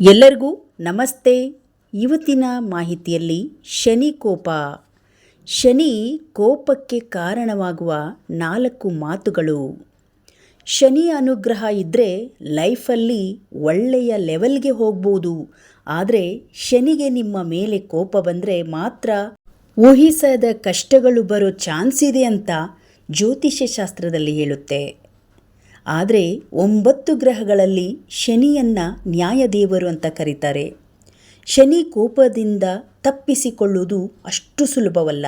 ಎಲ್ಲರಿಗೂ ನಮಸ್ತೆ. ಇವತ್ತಿನ ಮಾಹಿತಿಯಲ್ಲಿ ಶನಿ ಕೋಪ. ಶನಿ ಕೋಪಕ್ಕೆ ಕಾರಣವಾಗುವ ನಾಲ್ಕು ಮಾತುಗಳು. ಶನಿ ಅನುಗ್ರಹ ಇದ್ದರೆ ಲೈಫಲ್ಲಿ ಒಳ್ಳೆಯ ಲೆವೆಲ್ಗೆ ಹೋಗ್ಬೋದು. ಆದರೆ ಶನಿಗೆ ನಿಮ್ಮ ಮೇಲೆ ಕೋಪ ಬಂದರೆ ಮಾತ್ರ ಊಹಿಸದ ಕಷ್ಟಗಳು ಬರೋ ಚಾನ್ಸ್ ಇದೆ ಅಂತ ಜ್ಯೋತಿಷ್ಯ ಶಾಸ್ತ್ರದಲ್ಲಿ ಹೇಳುತ್ತೆ. ಆದರೆ ಒಂಬತ್ತು ಗ್ರಹಗಳಲ್ಲಿ ಶನಿಯನ್ನು ನ್ಯಾಯದೇವರು ಅಂತ ಕರೀತಾರೆ. ಶನಿ ಕೋಪದಿಂದ ತಪ್ಪಿಸಿಕೊಳ್ಳುವುದು ಅಷ್ಟು ಸುಲಭವಲ್ಲ.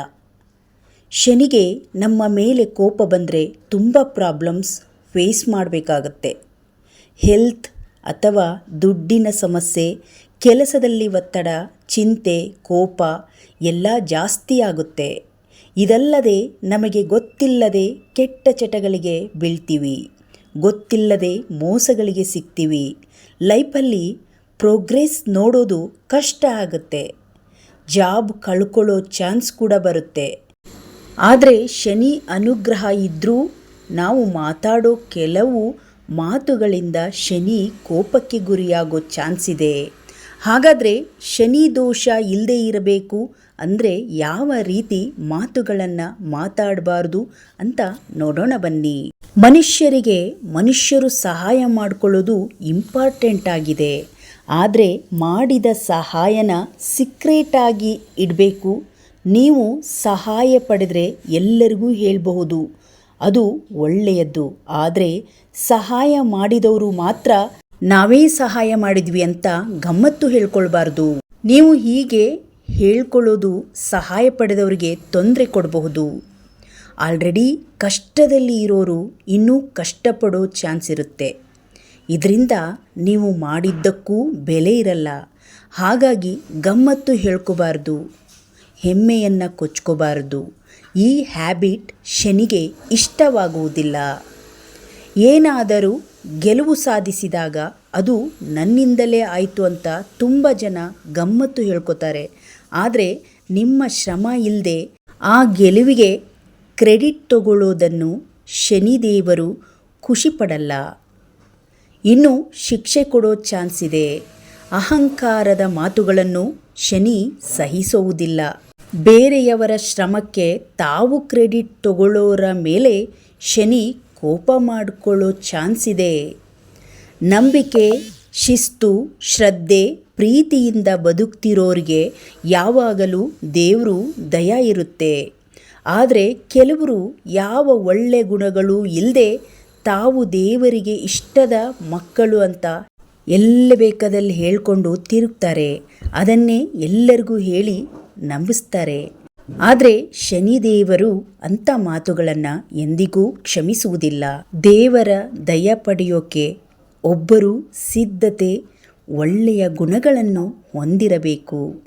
ಶನಿಗೆ ನಮ್ಮ ಮೇಲೆ ಕೋಪ ಬಂದರೆ ತುಂಬ ಪ್ರಾಬ್ಲಮ್ಸ್ ಫೇಸ್ ಮಾಡಬೇಕಾಗತ್ತೆ. ಹೆಲ್ತ್ ಅಥವಾ ದುಡ್ಡಿನ ಸಮಸ್ಯೆ, ಕೆಲಸದಲ್ಲಿ ಒತ್ತಡ, ಚಿಂತೆ, ಕೋಪ ಎಲ್ಲ ಜಾಸ್ತಿ ಆಗುತ್ತೆ. ಇದಲ್ಲದೆ ನಮಗೆ ಗೊತ್ತಿಲ್ಲದೆ ಕೆಟ್ಟ ಚಟಗಳಿಗೆ ಬೀಳ್ತೀವಿ. ಗೊತ್ತಿಲ್ಲದೆ ಮೋಸಗಳಿಗೆ ಸಿಗ್ತೀವಿ ಲೈಫಲ್ಲಿ ಪ್ರೋಗ್ರೆಸ್ ನೋಡೋದು ಕಷ್ಟ ಆಗುತ್ತೆ. ಜಾಬ್ ಕಳ್ಕೊಳ್ಳೋ ಚಾನ್ಸ್ ಕೂಡ ಬರುತ್ತೆ. ಆದರೆ ಶನಿ ಅನುಗ್ರಹ ಇದ್ದರೂ ನಾವು ಮಾತಾಡೋ ಕೆಲವು ಮಾತುಗಳಿಂದ ಶನಿ ಕೋಪಕ್ಕೆ ಗುರಿಯಾಗೋ ಚಾನ್ಸ್ ಇದೆ. ಹಾಗಾದರೆ ಶನಿ ದೋಷ ಇಲ್ಲದೇ ಇರಬೇಕು ಅಂದರೆ ಯಾವ ರೀತಿ ಮಾತುಗಳನ್ನು ಮಾತಾಡಬಾರ್ದು ಅಂತ ನೋಡೋಣ ಬನ್ನಿ. ಮನುಷ್ಯರಿಗೆ ಮನುಷ್ಯರು ಸಹಾಯ ಮಾಡಿಕೊಳ್ಳೋದು ಇಂಪಾರ್ಟೆಂಟ್ ಆಗಿದೆ. ಆದರೆ ಮಾಡಿದ ಸಹಾಯನ ಸೀಕ್ರೆಟಾಗಿ ಇಡಬೇಕು. ನೀವು ಸಹಾಯ ಪಡೆದರೆ ಎಲ್ಲರಿಗೂ ಹೇಳಬಹುದು. ಅದು ಒಳ್ಳೆಯದ್ದು. ಆದರೆ ಸಹಾಯ ಮಾಡಿದವರು ಮಾತ್ರ ನಾವೇ ಸಹಾಯ ಮಾಡಿದ್ವಿ ಅಂತ ಗಮ್ಮತ್ತು ಹೇಳ್ಕೊಳ್ಬಾರ್ದು. ನೀವು ಹೀಗೆ ಹೇಳ್ಕೊಳ್ಳೋದು ಸಹಾಯ ಪಡೆದವರಿಗೆ ತೊಂದರೆ ಕೊಡಬಹುದು. ಆಲ್ರೆಡಿ ಕಷ್ಟದಲ್ಲಿ ಇರೋರು ಇನ್ನೂ ಕಷ್ಟಪಡೋ ಚಾನ್ಸ್ ಇರುತ್ತೆ. ಇದರಿಂದ ನೀವು ಮಾಡಿದ್ದಕ್ಕೂ ಬೆಲೆ ಇರಲ್ಲ. ಹಾಗಾಗಿ ಗಮ್ಮತ್ತು ಹೇಳ್ಕೋಬಾರ್ದು. ಹೆಮ್ಮೆಯನ್ನು ಕೊಚ್ಕೋಬಾರ್ದು. ಈ ಹ್ಯಾಬಿಟ್ ಶನಿಗೆ ಇಷ್ಟವಾಗುವುದಿಲ್ಲ. ಏನಾದರೂ ಗೆಲುವು ಸಾಧಿಸಿದಾಗ ಅದು ನನ್ನಿಂದಲೇ ಆಯಿತು ಅಂತ ತುಂಬ ಜನ ಗಮ್ಮತ್ತು ಹೇಳ್ಕೊತಾರೆ. ಆದರೆ ನಿಮ್ಮ ಶ್ರಮ ಇಲ್ಲದೆ ಆ ಗೆಲುವಿಗೆ ಕ್ರೆಡಿಟ್ ತಗೊಳ್ಳೋದನ್ನು ಶನಿದೇವರು ಖುಷಿಪಡಲ್ಲ. ಇನ್ನು ಶಿಕ್ಷೆ ಕೊಡೋ ಚಾನ್ಸ್ ಇದೆ. ಅಹಂಕಾರದ ಮಾತುಗಳನ್ನು ಶನಿ ಸಹಿಸುವುದಿಲ್ಲ. ಬೇರೆಯವರ ಶ್ರಮಕ್ಕೆ ತಾವು ಕ್ರೆಡಿಟ್ ತಗೊಳ್ಳೋರ ಮೇಲೆ ಶನಿ ಕೋಪ ಮಾಡಿಕೊಳ್ಳೋ ಚಾನ್ಸ್ ಇದೆ. ನಂಬಿಕೆ, ಶಿಸ್ತು, ಶ್ರದ್ಧೆ, ಪ್ರೀತಿಯಿಂದ ಬದುಕ್ತಿರೋರಿಗೆ ಯಾವಾಗಲೂ ದೇವರು ದಯ ಇರುತ್ತೆ. ಆದರೆ ಕೆಲವರು ಯಾವ ಒಳ್ಳೆ ಗುಣಗಳು ಇಲ್ಲದೆ ತಾವು ದೇವರಿಗೆ ಇಷ್ಟದ ಮಕ್ಕಳು ಅಂತ ಎಲ್ಲ ಬೇಕಾದಲ್ಲಿ ಹೇಳಿಕೊಂಡು ತಿರುಗ್ತಾರೆ. ಅದನ್ನೇ ಎಲ್ಲರಿಗೂ ಹೇಳಿ ನಂಬಿಸ್ತಾರೆ. ಆದರೆ ಶನಿದೇವರು ಅಂಥ ಮಾತುಗಳನ್ನು ಎಂದಿಗೂ ಕ್ಷಮಿಸುವುದಿಲ್ಲ. ದೇವರ ದಯ ಪಡೆಯೋಕೆ ಒಬ್ಬರು ಸಿದ್ಧತೆ, ಒಳ್ಳೆಯ ಗುಣಗಳನ್ನು ಹೊಂದಿರಬೇಕು.